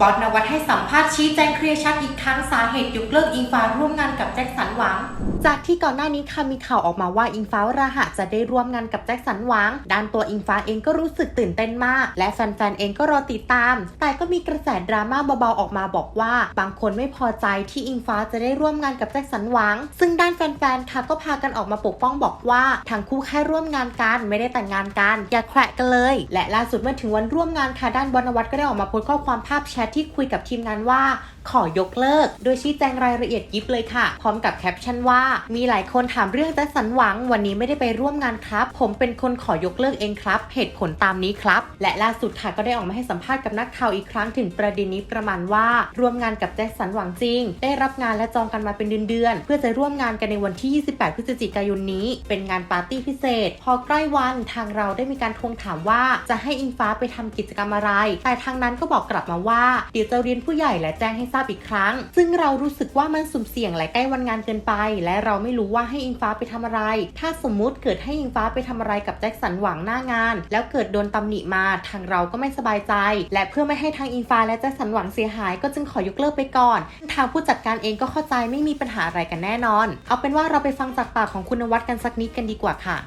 บอสนวัตให้สัมภาษณ์ชี้แจงเคลียร์ชัดอีกครั้งสาเหตุยกเลิกอิงฟ้าร่วมงานกับแจ็คสันหวัง จากที่ก่อนหน้านี้ค่ะมีข่าวออกมาว่าอิงฟ้าวราหะจะได้ร่วมงานกับแจ็คสันหวัง ด้านตัวอิงฟ้าเองก็รู้สึกตื่นเต้นมาก และแฟนๆเองก็รอติดตาม แต่ก็มีกระแสดราม่าเบาๆออกมาบอกว่า บางคนไม่พอใจที่อิงฟ้าจะได้ร่วมงานกับแจ็คสันหวัง ซึ่งด้านแฟนๆค่ะก็พากันออกมาปกป้องบอกว่าทั้งคู่แค่ร่วมงานกันไม่ได้แต่งงานกันอย่าแขวะกันเลย และล่าสุดเมื่อถึงวันร่วมงานค่ะด้านบรรณวัฒน์ก็ได้ออกมาโพสต์ข้อความภาพแชทที่คุยกับทีมงานว่า ขอยกเลิก โดยชี้แจงรายละเอียดยิบเลยค่ะ พร้อมกับแคปชั่นว่า มีหลายคนถามเรื่องแจ็คสันหวัง วันนี้ไม่ได้ไปร่วมงานครับ ผมเป็นคนขอยกเลิกเองครับ เหตุผลตามนี้ครับ และล่าสุดค่ะก็ได้ออกมาให้สัมภาษณ์กับนักข่าวอีกครั้งถึงประเด็นนี้ประมาณว่า ร่วมงานกับแจ็คสันหวังจริง ได้รับงานและจองกันมาเป็นเดือนๆเพื่อจะร่วมงานกันในวันที่ 28 พฤศจิกายนนี้ เป็นงานปาร์ตี้พิเศษ พอใกล้วันทางเราได้มีการทวงถามว่าจะให้อิงฟ้าไปทำกิจกรรมอะไร แต่ทางนั้นก็บอกกลับมาว่าเดี๋ยวจะเรียนผู้ใหญ่และแจ้งให้ทราบอีกครั้ง ซึ่งเรารู้สึกว่ามันสุ่มเสี่ยงและใกล้วันงานเกินไป และเราไม่รู้ว่าให้อิงฟ้าไปทำอะไร ถ้าสมมุติเกิดให้อิงฟ้าไปทำอะไรกับแจ็คสันหวังหน้างาน แล้วเกิดโดนตำหนิมาทางเราก็ไม่สบายใจ และเพื่อไม่ให้ทางอิงฟ้าและแจ็คสันหวังเสียหาย ก็จึงขอยกเลิกไปก่อน ทางผู้จัดการเองก็เข้าใจไม่มีปัญหาอะไรกันแน่นอน เอาเป็นว่าเราไปฟังจากปากของคุณนวัดกันสักนิดกันดีกว่าค่ะ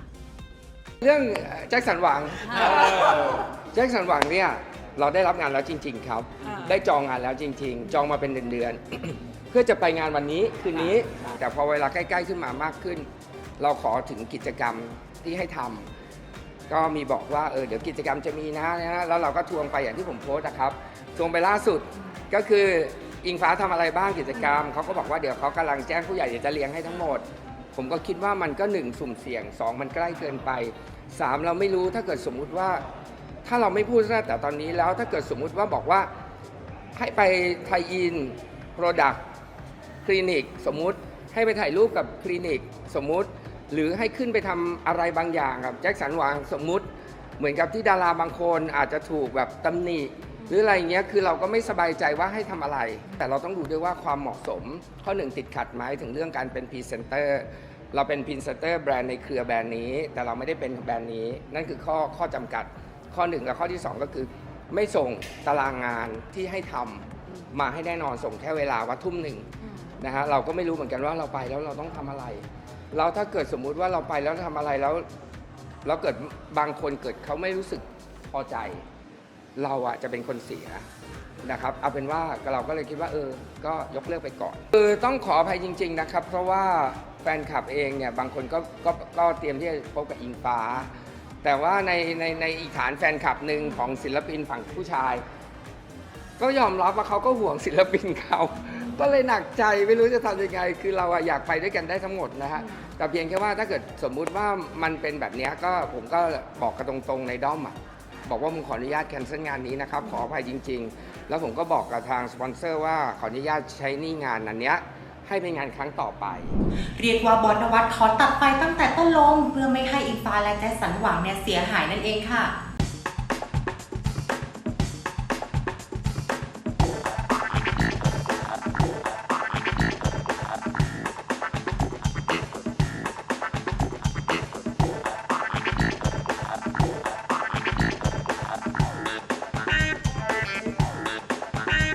เรื่องแจ็คสันหวังแจ็คสันหวังเนี่ย เราได้รับงานแล้วจริง ๆ ครับ อ่า ได้จองงานแล้วจริง ๆ จองมาเป็นเดือนๆ เพื่อจะไปงานวันนี้คืนนี้ แต่พอเวลาใกล้ ๆ ขึ้นมามากขึ้น เราขอถึงกิจกรรมที่ให้ทำก็มีบอกว่าเออเดี๋ยวกิจกรรมจะมีนะนะแล้วเราก็ทวงไปอย่างที่ผมโพสต์นะครับทวงไปล่าสุดก็คืออิงฟ้าทำอะไรบ้างกิจกรรมเขาก็บอกว่าเดี๋ยวเขากำลังแจ้งผู้ใหญ่เดี๋ยวจะเลี้ยงให้ทั้งหมด ผมก็คิดว่ามันก็หนึ่งสุ่มเสี่ยงสองมันใกล้เกินไปสามเราไม่รู้ถ้าเกิดสมมุติว่า ถ้าเราไม่พูดตั้งแต่ตอนนี้แล้วถ้าเกิดสมมุติว่าบอกว่าให้ไปไทยอินโปรดักคลินิกสมมุติให้ไปถ่ายรูปกับคลินิกสมมุติ หรือให้ขึ้นไปทำอะไรบางอย่างกับแจ็คสันหวังสมมุติ เหมือนกับที่ดาราบางคนอาจจะถูกแบบตำหนิ หรืออะไรเงี้ยคือเราก็ไม่สบายใจว่าให้ทำอะไร แต่เราต้องดูด้วยว่าความเหมาะสม ข้อหนึ่งติดขัดไหมถึงเรื่องการเป็นพรีเซนเตอร์เราเป็นพรีเซนเตอร์แบรนด์ในเครือแบรนด์นี้ แต่เราไม่ได้เป็นแบรนด์นี้ นั่นคือข้อข้อจำกัด ข้อหนึ่งและข้อที่สองก็คือ ไม่ส่งตารางงานที่ให้ทำมาให้แน่นอนส่งแค่เวลาว่าทุ่มหนึ่งนะฮะเราก็ไม่รู้เหมือนกันว่าเราไปแล้วเราต้องทำอะไรแล้วถ้าเกิดสมมุติว่าเราไปแล้วทำอะไรแล้วแล้วเกิดบางคนเกิดเขาไม่รู้สึกพอใจ เราอะจะเป็นคนเสียนะครับเอาเป็นว่าเราก็เลยคิดว่าเออ ก็ยกเลิกไปก่อนคือต้องขออภัยจริง ๆนะครับ เพราะว่าแฟนคลับเองเนี่ยบางคนก็ก็ก็เตรียมที่จะพบกับอิงฟ้า แต่ว่าในในในอีกฐานแฟนคลับหนึ่งของศิลปินฝั่งผู้ชาย ก็ยอมรับว่าเขาก็ห่วงศิลปินเขาก็เลยหนักใจไม่รู้จะทำยังไง คือเราอะอยากไปด้วยกันได้ทั้งหมดนะฮะแต่เพียงแค่ว่าถ้าเกิดสมมุติว่ามันเป็นแบบนี้ก็ผมก็บอกกันตรงๆในด้อมอะบอกว่าผมขออนุญาตแคนเซิลงานนี้นะครับขออภัยจริง ๆ แล้วผมก็บอกกับทางสปอนเซอร์ว่าขออนุญาตใช้นี่งานอันเนี้ย ให้เป็นงานครั้งต่อไป เรียกว่าบอสนวัตขอตัดไฟตั้งแต่ต้นลมเพื่อไม่ให้อิงฟ้าและแจ็คสันหวังเนี่ยเสียหายนั่นเองค่ะ